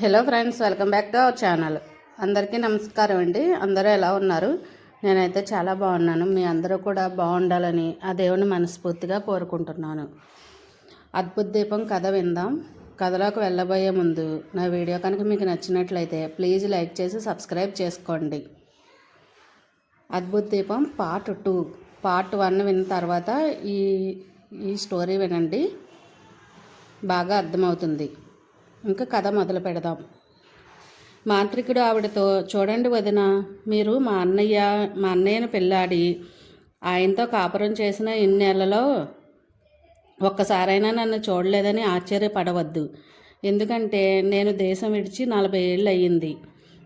Hello friends welcome back to our channel. అందరికీ నమస్కారం అండి. అందరూ ఎలా ఉన్నారు? నేనైతే చాలా బాగున్నాను. మీ అందరూ కూడా బాగుండాలని ఆ దేవుని మనస్ఫూర్తిగా కోరుకుంటున్నాను. అద్భుత దీపం కథ విందాం. కథలోకి వెళ్ళబోయే ముందు నా వీడియో కనుక మీకు నచ్చినట్లయితే ప్లీజ్ లైక్ చేసి సబ్స్క్రైబ్ చేసుకోండి. అద్భుత దీపం పార్ట్ టూ. పార్ట్ వన్ విన్న తర్వాత ఈ ఈ స్టోరీ వినండి. బాగా అర్థమవుతుంది. ఇంకా కథ మొదలు పెడదాం. మాంత్రికుడు ఆవిడతో చూడండి వదిన మీరు మా అన్నయ్య మా అన్నయ్యను పెళ్ళాడి ఆయనతో కాపురం చేసిన ఇన్నేళ్ళలో ఒక్కసారైనా నన్ను చూడలేదని ఆశ్చర్యపడవద్దు. ఎందుకంటే నేను దేశం విడిచి నలభై ఏళ్ళు అయ్యింది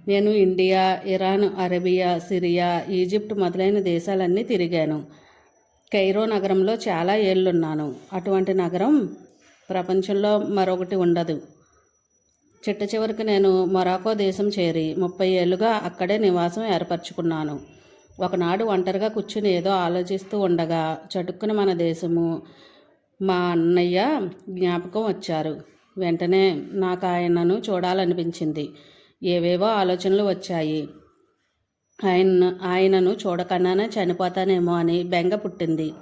నేను India Iran Arabia Syria Egypt మొదలైన దేశాలన్నీ తిరిగాను. కైరో నగరంలో చాలా ఏళ్ళున్నాను. అటువంటి నగరం ప్రపంచంలో మరొకటి ఉండదు. చిట్ట చివరికి నేను మొరాకో దేశం చేరి ముప్పై ఏళ్ళుగా అక్కడే నివాసం ఏర్పరచుకున్నాను. ఒకనాడు ఒంటరిగా కూర్చుని ఏదో ఆలోచిస్తూ ఉండగా చటుక్కున మన దేశము మా అన్నయ్య జ్ఞాపకం వచ్చారు. వెంటనే నాకు ఆయనను చూడాలనిపించింది. ఏవేవో ఆలోచనలు వచ్చాయి. ఆయన ఆయనను చూడకన్నానే చనిపోతానేమో అని బెంగ పుట్టింది.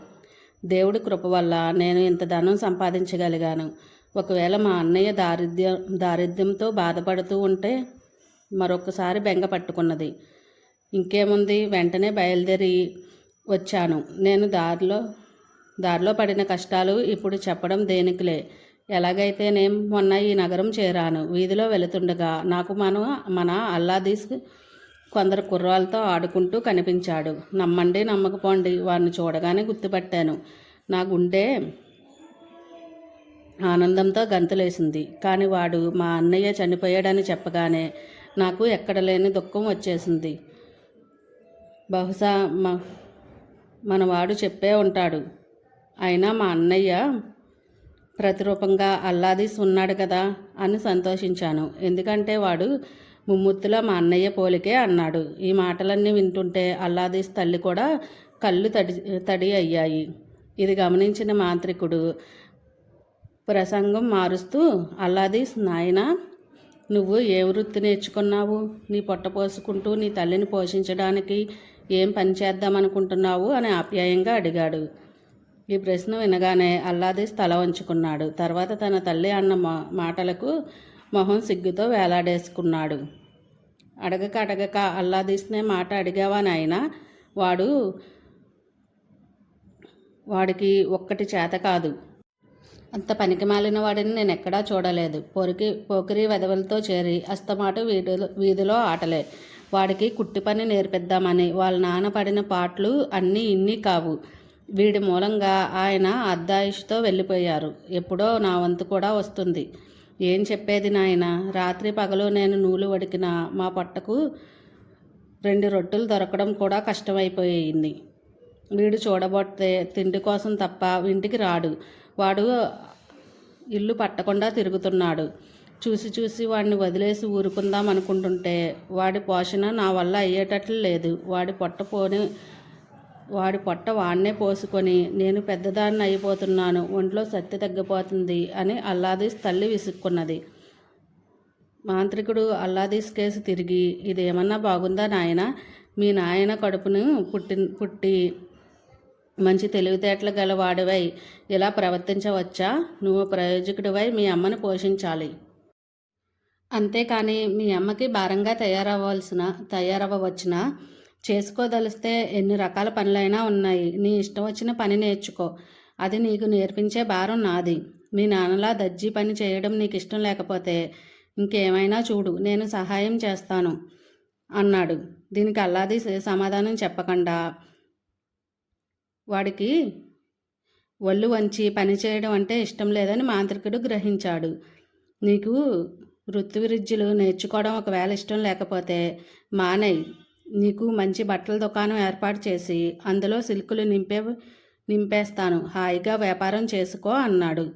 దేవుడి కృప వల్ల నేను ఇంత ధనం సంపాదించగలిగాను. ఒకవేళ మా అన్నయ్య దారిద్ర్యం దారిద్ర్యంతో బాధపడుతూ ఉంటే మరొకసారి బెంగ పట్టుకున్నది. ఇంకేముంది? వెంటనే బయలుదేరి వచ్చాను. నేను దారిలో దారిలో పడిన కష్టాలు ఇప్పుడు చెప్పడం దేనికిలే. ఎలాగైతే నేను మొన్న ఈ నగరం చేరాను వీధిలో వెళుతుండగా నాకు మన మన అల్లాదీస్ కొందరు కుర్రాలతో ఆడుకుంటూ కనిపించాడు. నమ్మండి నమ్మకపోండి వారిని చూడగానే గుర్తుపట్టాను. నా గుండె ఆనందంతో గంతులేసింది. కానీ వాడు మా అన్నయ్య చనిపోయాడని చెప్పగానే నాకు ఎక్కడ లేని దుఃఖం వచ్చేసింది. బహుశా మా మనవాడు చెప్పే ఉంటాడు. అయినా మా అన్నయ్య ప్రతిరూపంగా అల్లాదీస్ ఉన్నాడు కదా అని సంతోషించాను. ఎందుకంటే వాడు ముమ్మూర్తిలో మా అన్నయ్య పోలికే అన్నాడు. ఈ మాటలన్నీ వింటుంటే అల్లాదీస్ తల్లి కూడా కళ్ళు తడి తడి అయ్యాయి. ఇది గమనించిన మాంత్రికుడు ప్రసంగం మారుస్తూ అల్లాదీస్ నాయన నువ్వు ఏ వృత్తి నేర్చుకున్నావు? నీ పొట్ట పోసుకుంటూ నీ తల్లిని పోషించడానికి ఏం పని చేద్దామనుకుంటున్నావు? అని ఆప్యాయంగా అడిగాడు. ఈ ప్రశ్న వినగానే అల్లాదీస్ తల వంచుకున్నాడు తర్వాత తన తల్లి అన్న మా- మాటలకు మొహం సిగ్గుతో వేలాడేసుకున్నాడు. అడగక అడగక అల్లాదీస్నే మాట అడిగావా నాయన? వాడు వాడికి ఒక్కటి చేత కాదు. అంత పనికి మాలిన వాడిని నేను ఎక్కడా చూడలేదు. పొరికి పోకిరి వెధవలతో చేరి అస్తమాటు వీధిలో వీధిలో ఆటలే. వాడికి కుట్టి పని నేర్పిద్దామని వాళ్ళ నాన్న పడిన పాటలు అన్నీ ఇన్ని కావు. వీడి మూలంగా ఆయన అర్ధాయుషుతో వెళ్ళిపోయారు. ఎప్పుడో నా వంతు కూడా వస్తుంది. ఏం చెప్పేది నాయన? రాత్రి పగలు నేను నూలు వడికిన మా పొట్టకు రెండు రొట్టెలు దొరకడం కూడా కష్టమైపోయింది. వీడు చూడబోతే తిండి కోసం తప్ప ఇంటికి రాడు. వాడు ఇల్లు పట్టకుండా తిరుగుతున్నాడు. చూసి చూసి వాడిని వదిలేసి ఊరుకుందాం అనుకుంటుంటే వాడి పోషణ నా వల్ల అయ్యేటట్లు లేదు. వాడి పొట్ట పోని వాడి పొట్ట వాడినే పోసుకొని నేను పెద్దదాన్ని అయిపోతున్నాను ఒంట్లో శక్తి తగ్గిపోతుంది అని అల్లాదీస్ తల్లి విసుక్కున్నది. మాంత్రికుడు అల్లాదీస్ కేసు తిరిగి ఇదేమన్నా బాగుందా నాయన? మీ నాయన కడుపును పుట్టి పుట్టి మంచి తెలివితేటలు గల వాడివై. ఇలా ప్రవర్తించవచ్చా? నువ్వు ప్రయోజకుడివై మీ అమ్మను పోషించాలి. అంతేకాని మీ అమ్మకి భారంగా తయారవ్వాల్సిన తయారవ్వవచ్చిన చేసుకోదలిస్తే ఎన్ని రకాల పనులైనా ఉన్నాయి. నీ ఇష్టం వచ్చిన పని నేర్చుకో. అది నీకు నేర్పించే భారం నాది. మీ నాన్నలా దర్జీ పని చేయడం నీకు ఇష్టం లేకపోతే ఇంకేమైనా చూడు నేను సహాయం చేస్తాను అన్నాడు. దీనికి అల్లాది సమాధానం చెప్పకుండా వాడికి ఒళ్ళు వంచి పని చేయడం అంటే ఇష్టం లేదని మాంత్రికుడు గ్రహించాడు. నీకు వృత్తివిరుజ్యులు నేర్చుకోవడం ఒకవేళ ఇష్టం లేకపోతే మానయ్ నీకు మంచి బట్టల దుకాణం ఏర్పాటు చేసి అందులో సిల్కులు నింపే నింపేస్తాను. హాయిగా వ్యాపారం చేసుకో అన్నాడు.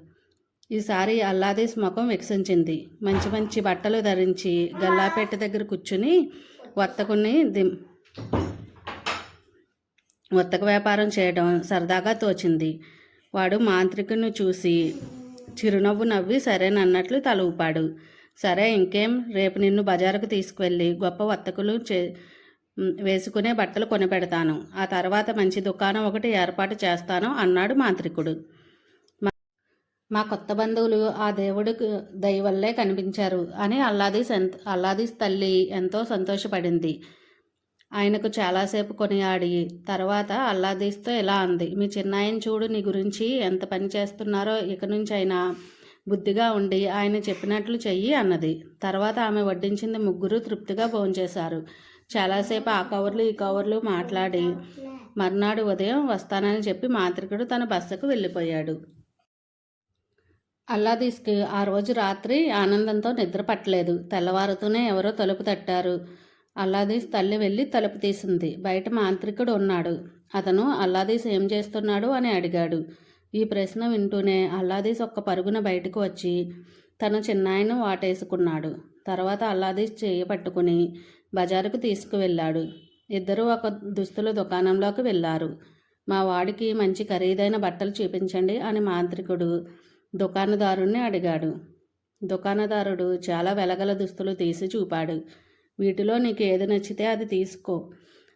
ఈసారి అల్లాదీస్ ముఖం వికసించింది. మంచి మంచి బట్టలు ధరించి గల్లాపేట దగ్గర కూర్చుని వర్తకుని దిం వర్తక వ్యాపారం చేయడం సరదాగా తోచింది. వాడు మాంత్రికుని చూసి చిరునవ్వు నవ్వి సరేనన్నట్లు తల ఊపాడు. సరే ఇంకేం? రేపు నిన్ను బజారుకు తీసుకువెళ్ళి గొప్ప వర్తకులు చే వేసుకునే బట్టలు కొనిపెడతాను. ఆ తర్వాత మంచి దుకాణం ఒకటి ఏర్పాటు చేస్తాను అన్నాడు మాంత్రికుడు. మా- మా కొత్త బంధువులు ఆ దేవుడికి దయవల్లే కనిపించారు అని అల్లాదీస్ ఎంత అల్లాదీస్ తల్లి ఎంతో సంతోషపడింది. ఆయనకు చాలాసేపు కొనియాడి తర్వాత అల్లాదీస్తో ఇలా అంది మీ చిన్నాయన చూడు నీ గురించి ఎంత పని చేస్తున్నారో ఇక నుంచి అయినా బుద్ధిగా ఉండి ఆయన చెప్పినట్లు చెయ్యి అన్నది. తర్వాత ఆమె వడ్డించింది ముగ్గురు తృప్తిగా భోంచేశారు చాలాసేపు ఆ కవర్లు ఈ కవర్లు మాట్లాడి మర్నాడు ఉదయం వస్తానని చెప్పి మాంత్రికుడు తన బస్సుకు వెళ్ళిపోయాడు. అల్లాదీస్కి ఆ రోజు రాత్రి ఆనందంతో నిద్ర పట్టలేదు. తెల్లవారుతూనే ఎవరో తలుపు తట్టారు. అల్లాదీస్ తల్లి వెళ్ళి తలుపు తీసింది. బయట మాంత్రికుడు ఉన్నాడు. అతను అల్లాదీస్ ఏం చేస్తున్నాడు? అని అడిగాడు. ఈ ప్రశ్న వింటూనే అల్లాదీస్ ఒక్క పరుగున బయటకు వచ్చి తన చిన్నాయను వాటేసుకున్నాడు. తర్వాత అల్లాదీస్ చేయి పట్టుకుని బజారుకు తీసుకువెళ్ళాడు. ఇద్దరూ ఒక దుస్తుల దుకాణంలోకి వెళ్ళారు. మా వాడికి మంచి ఖరీదైన బట్టలు చూపించండి అని మాంత్రికుడు దుకాణదారుణ్ణి అడిగాడు. దుకాణదారుడు చాలా వెలగల దుస్తులు తీసి చూపాడు. వీటిలో నీకు ఏది నచ్చితే అది తీసుకో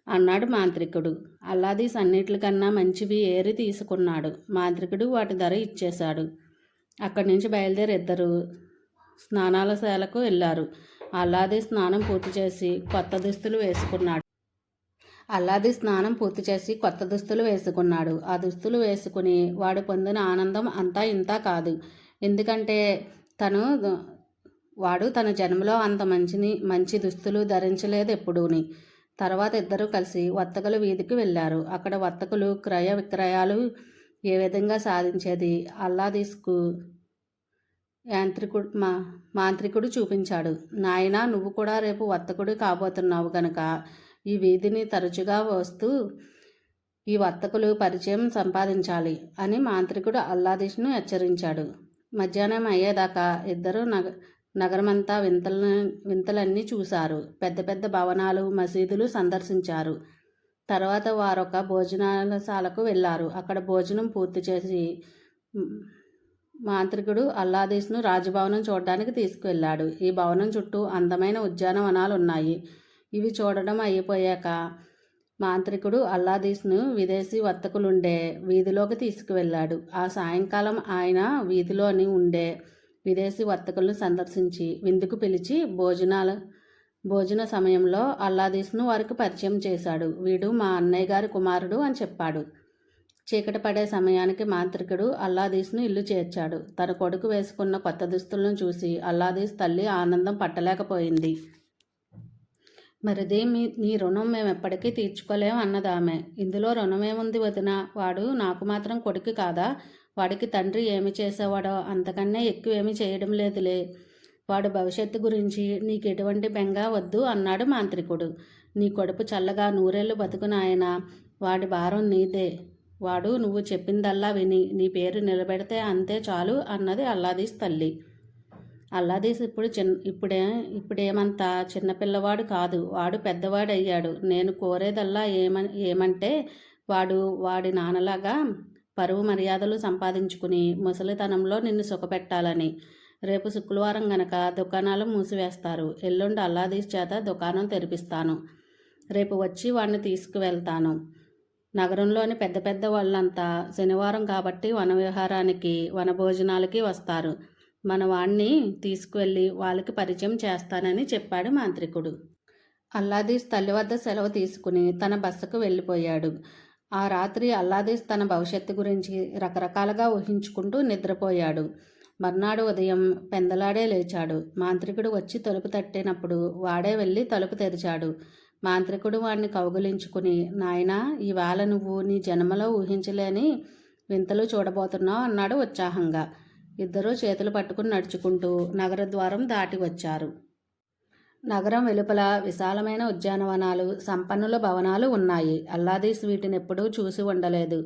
అన్నాడు మాంత్రికుడు. అల్లాదీస్ అన్నిటికన్నా మంచివి ఏరి తీసుకున్నాడు. మాంత్రికుడు వాటి ధర ఇచ్చేశాడు. అక్కడి నుంచి బయలుదేరి ఇద్దరు స్నానాల శాలకు వెళ్ళారు. అల్లాది స్నానం పూర్తి చేసి కొత్త దుస్తులు వేసుకున్నాడు. అల్లాది స్నానం పూర్తి చేసి కొత్త దుస్తులు వేసుకున్నాడు. ఆ దుస్తులు వేసుకుని వాడు పొందిన ఆనందం అంతా ఇంత కాదు. ఎందుకంటే తను వాడు తన జన్మలో అంత మంచిని మంచి దుస్తులు ధరించలేదు ఎప్పుడూని. తర్వాత ఇద్దరు కలిసి వర్తకుల వీధికి వెళ్ళారు. అక్కడ వర్తకులు క్రయ విక్రయాలు ఏ విధంగా సాధించేది? అల్లాదీస్కు యాంత్రికుడు మా మాంత్రికుడు చూపించాడు. నాయనా నువ్వు కూడా రేపు వర్తకుడు కాబోతున్నావు కనుక ఈ వీధిని తరచుగా వస్తూ ఈ వర్తకులు పరిచయం సంపాదించాలి అని మాంత్రికుడు అల్లాదీష్ను హెచ్చరించాడు. మధ్యాహ్నం అయ్యేదాకా ఇద్దరు నగ నగరమంతా వింతల వింతలన్నీ చూశారు. పెద్ద పెద్ద భవనాలు మసీదులు సందర్శించారు. తర్వాత వారొక భోజనాలశాలకు వెళ్ళారు. అక్కడ భోజనం పూర్తి చేసి మాంత్రికుడు అల్లాదీస్ను రాజభవనం చూడడానికి తీసుకువెళ్ళాడు. ఈ భవనం చుట్టూ అందమైన ఉద్యానవనాలు ఉన్నాయి ఇవి చూడడం అయిపోయాక మాంత్రికుడు అల్లాదీస్ను విదేశీ వర్తకులుండే వీధిలోకి తీసుకువెళ్ళాడు. ఆ సాయంకాలం ఆయన వీధిలోని ఉండే విదేశీ వర్తకులను సందర్శించి విందుకు పిలిచి భోజనాల భోజన సమయంలో అల్లాదీస్ను వారికి పరిచయం చేశాడు. వీడు మా అన్నయ్య గారి కుమారుడు అని చెప్పాడు. చీకటి పడే సమయానికి మాంత్రికుడు అల్లాదీస్ను ఇల్లు చేర్చాడు. తన కొడుకు వేసుకున్న కొత్త దుస్తులను చూసి అల్లాదీస్ తల్లి ఆనందం పట్టలేకపోయింది. మరిది మీ నీ రుణం మేము ఎప్పటికీ తీర్చుకోలేం అన్నది ఆమె ఇందులో రుణమేముంది వదిన? వాడు నాకు మాత్రం కొడుకు కాదా? వాడికి తండ్రి ఏమి చేసేవాడో అంతకన్నా ఎక్కువ ఏమి చేయడం లేదులే. వాడు భవిష్యత్తు గురించి నీకు ఎటువంటి బెంగ వద్దు అన్నాడు మాంత్రికుడు. నీ కొడుపు చల్లగా నూరేళ్ళు బతుకునాయన వాడి భారం నీదే. వాడు నువ్వు చెప్పిందల్లా విని నీ పేరు నిలబెడితే అంతే చాలు అన్నది అల్లాదీస్ తల్లి. అల్లాదీస్ ఇప్పుడు చిన్న ఇప్పుడే ఇప్పుడేమంత చిన్నపిల్లవాడు కాదు. వాడు పెద్దవాడు అయ్యాడు నేను కోరేదల్లా ఏమ ఏమంటే వాడు వాడి నాన్నలాగా పరువు మర్యాదలు సంపాదించుకుని ముసలితనంలో నిన్ను సుఖపెట్టాలని. రేపు శుక్రవారం గనక దుకాణాలు మూసివేస్తారు. ఎల్లుండి అల్లాదీస్ చేత దుకాణం తెరిపిస్తాను. రేపు వచ్చి వాడిని తీసుకువెళ్తాను. నగరంలోని పెద్ద పెద్ద వాళ్ళంతా శనివారం కాబట్టి వన విహారానికి వనభోజనాలకి వస్తారు. మన వాణ్ణి తీసుకువెళ్ళి వాళ్ళకి పరిచయం చేస్తానని చెప్పాడు మాంత్రికుడు. అల్లాదీస్ తల్లి వద్ద సెలవు తీసుకుని తన బస్సుకు వెళ్ళిపోయాడు. ఆ రాత్రి అల్లాదీస్ తన భవిష్యత్తు గురించి రకరకాలుగా ఊహించుకుంటూ నిద్రపోయాడు. మర్నాడు ఉదయం పెందలాడే లేచాడు. మాంత్రికుడు వచ్చి తలుపు తట్టినప్పుడు వాడే వెళ్ళి తలుపు తెరిచాడు. మాంత్రికుడు వాడిని కౌగులించుకుని నాయనా ఈవేళ నువ్వు నీ జన్మలో ఊహించలేని వింతలు చూడబోతున్నావు అన్నాడు ఉత్సాహంగా. ఇద్దరూ చేతులు పట్టుకుని నడుచుకుంటూ నగర ద్వారం దాటి వచ్చారు. నగరం వెలుపల విశాలమైన ఉద్యానవనాలు సంపన్నుల భవనాలు ఉన్నాయి. అల్లాదీస్ వీటిని ఎప్పుడూ చూసి ఉండలేదు.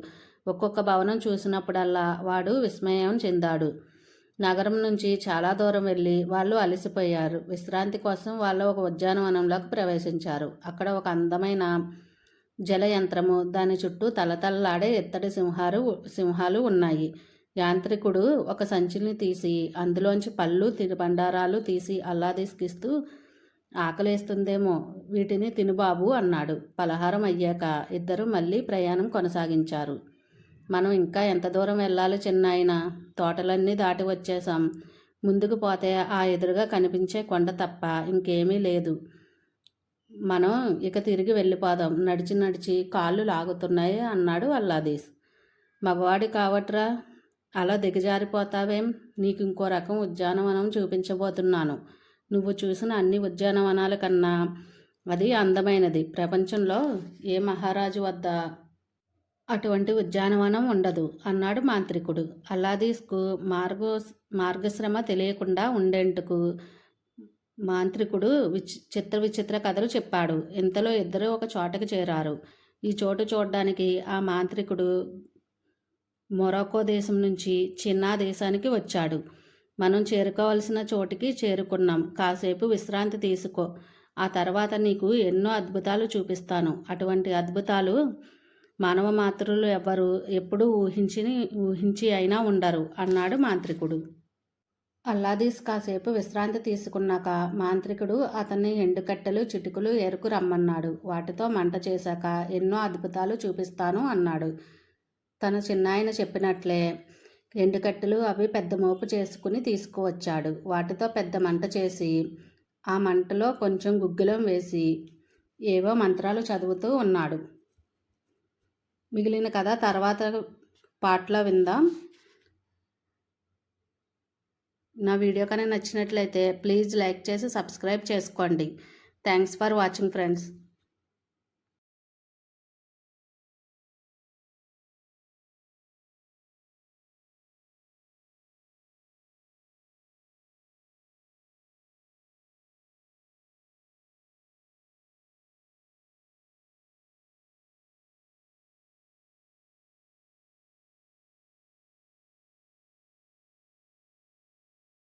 ఒక్కొక్క భవనం చూసినప్పుడల్లా వాడు విస్మయం చెందాడు. నగరం నుంచి చాలా దూరం వెళ్ళి వాళ్ళు అలసిపోయారు. విశ్రాంతి కోసం వాళ్ళు ఒక ఉద్యానవనంలోకి ప్రవేశించారు. అక్కడ ఒక అందమైన జలయంత్రము దాని చుట్టూ తలతల్లాడే ఎత్తడి సింహాలు సింహాలు ఉన్నాయి. యాంత్రికుడు ఒక సంచిని తీసి అందులోంచి పళ్ళు తిరుబండారాలు తీసి అల్లాదీస్కిస్తూ ఆకలేస్తుందేమో వీటిని తినుబాబు అన్నాడు. పలహారం అయ్యాక ఇద్దరు మళ్ళీ ప్రయాణం కొనసాగించారు. మనం ఇంకా ఎంత దూరం వెళ్ళాలి చిన్నాయన? తోటలన్నీ దాటి వచ్చేసాం ముందుకు పోతే ఆ ఎదురుగా కనిపించే కొండ తప్ప ఇంకేమీ లేదు. మనం ఇక తిరిగి వెళ్ళిపోదాం. నడిచి నడిచి కాళ్ళు లాగుతున్నాయి అన్నాడు అల్లాదీస్. మగవాడి కావట్రా? అలా దిగజారిపోతావేం? నీకు ఇంకో రకం ఉద్యానవనం చూపించబోతున్నాను. నువ్వు చూసిన అన్ని ఉద్యానవనాల కన్నా అది అందమైనది. ప్రపంచంలో ఏ మహారాజు వద్ద అటువంటి ఉద్యానవనం ఉండదు అన్నాడు మాంత్రికుడు. అల్లాదీస్కు మార్గో మార్గశ్రమ తెలియకుండా ఉండేందుకు మాంత్రికుడు విచి చిత్ర విచిత్ర కథలు చెప్పాడు. ఇంతలో ఇద్దరు ఒక చోటకి చేరారు. ఈ చోటు చూడడానికి ఆ మాంత్రికుడు మొరాకో దేశం నుంచి చిన్నా దేశానికి వచ్చాడు. మనం చేరుకోవాల్సిన చోటికి చేరుకున్నాం. కాసేపు విశ్రాంతి తీసుకో. ఆ తర్వాత నీకు ఎన్నో అద్భుతాలు చూపిస్తాను. అటువంటి అద్భుతాలు మానవ మాతృలు ఎవ్వరు ఎప్పుడూ ఊహించి ఊహించి అయినా ఉండరు అన్నాడు మాంత్రికుడు. అల్లాదీస్ కాసేపు విశ్రాంతి తీసుకున్నాక మాంత్రికుడు అతన్ని ఎండుకట్టెలు చిటుకులు ఎరుకు రమ్మన్నాడు. వాటితో మంట చేశాక ఎన్నో అద్భుతాలు చూపిస్తాను అన్నాడు. తన చిన్నాయన చెప్పినట్లే ఎండుకట్టెలు అవి పెద్ద మోపు చేసుకుని తీసుకువచ్చాడు. వాటితో పెద్ద మంట చేసి ఆ మంటలో కొంచెం గుగ్గిలం వేసి ఏవో మంత్రాలు చదువుతూ ఉన్నాడు. మిగిలిన కథ తర్వాత పాటలో విందాం. నా వీడియో కానీ నచ్చినట్లయితే ప్లీజ్ లైక్ చేసి సబ్స్క్రైబ్ చేసుకోండి. Thanks for watching friends.